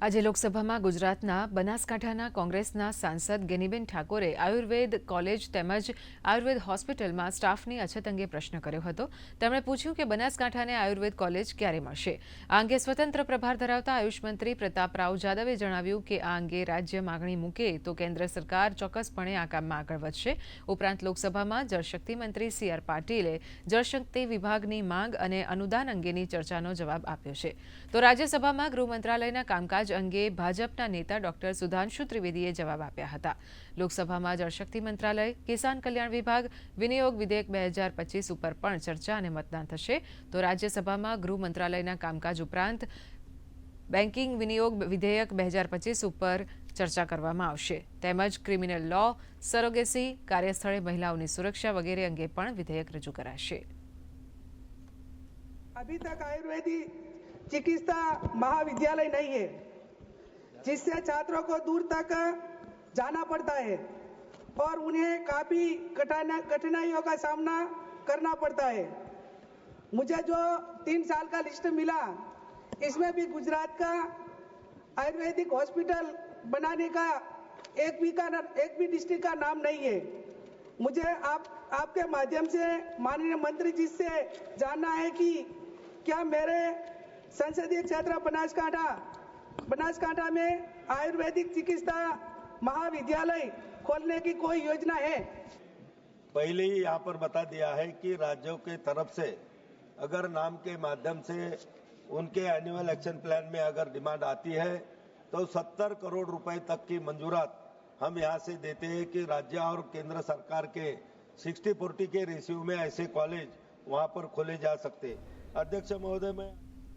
આજે લોકસભામાં ગુજરાતના બનાસકાંઠાના કોંગ્રેસના સાંસદ ગેનીબેન ઠાકોરે આયુર્વેદ કોલેજ તેમજ આયુર્વેદ હોસ્પિટલમાં સ્ટાફની અછત અંગે પ્રશ્ન કર્યો હતો. તેમણે પૂછ્યું કે બનાસકાંઠાને આયુર્વેદ કોલેજ ક્યારે મળશે? આ અંગે સ્વતંત્ર પ્રભાર ધરાવતા આયુષ મંત્રી પ્રતાપરાવ જાદવે જણાવ્યું કે આ અંગે રાજ્ય માગણી મૂકે તો કેન્દ્ર સરકાર ચોક્કસપણે આ કામમાં આગળ વધશે. ઉપરાંત લોકસભામાં જળશક્તિ મંત્રી સી આર પાટીલે જળશક્તિ વિભાગની માંગ અને અનુદાન અંગેની ચર્ચાનો જવાબ આપ્યો છે. તો રાજ્યસભામાં ગૃહ મંત્રાલયના કામકાજ અંગે ભાજપના નેતા ડોક્ટર સુધાંશુ ત્રિવેદીએ જવાબ આપ્યા હતા લોકસભામાં જળશક્તિ મંત્રાલય કિસાન કલ્યાણ વિભાગ વિનિયોગ વિધેયક બે હજાર પચીસ ઉપર પણ ચર્ચા અને મતદાન થશે તો રાજ્યસભામાં ગૃહ મંત્રાલયના કામકાજ ઉપરાંત બેન્કિંગ વિનિયોગ વિધેયક બે હજાર પચીસ ઉપર ચર્ચા કરવામાં આવશે તેમજ ક્રિમિનલ લો સરોગેસી કાર્યસ્થળે મહિલાઓની સુરક્ષા વગેરે અંગે પણ વિધેયક રજૂ કરાશે अभी तक आयुर्वेदिक चिकित्सा महाविद्यालय नहीं है जिससे छात्रों को दूर तक जाना पड़ता है और उन्हें काफ़ी कठिनाइयों का सामना करना पड़ता है। मुझे जो तीन साल का लिस्ट मिला, इसमें भी गुजरात का आयुर्वेदिक हॉस्पिटल बनाने का एक भी का एक भी डिस्ट्रिक्ट का नाम नहीं है। मुझे आप, आपके माध्यम से माननीय मंत्री जी से जानना है कि क्या मेरे संसदीय क्षेत्र बनासकांठा बनासकांठा में आयुर्वेदिक चिकित्सा महाविद्यालय खोलने की कोई योजना है? पहले ही यहाँ पर बता दिया है कि राज्यों के तरफ़ से अगर नाम के माध्यम से उनके एनुअल एक्शन प्लान में अगर डिमांड आती है तो 70 करोड़ रुपए तक की मंजूरात हम यहाँ से देते हैं कि राज्य और केंद्र सरकार के 60 फोर्टी के रेशियो में ऐसे कॉलेज वहाँ पर खोले जा सकते अध्यक्ष महोदय, मैं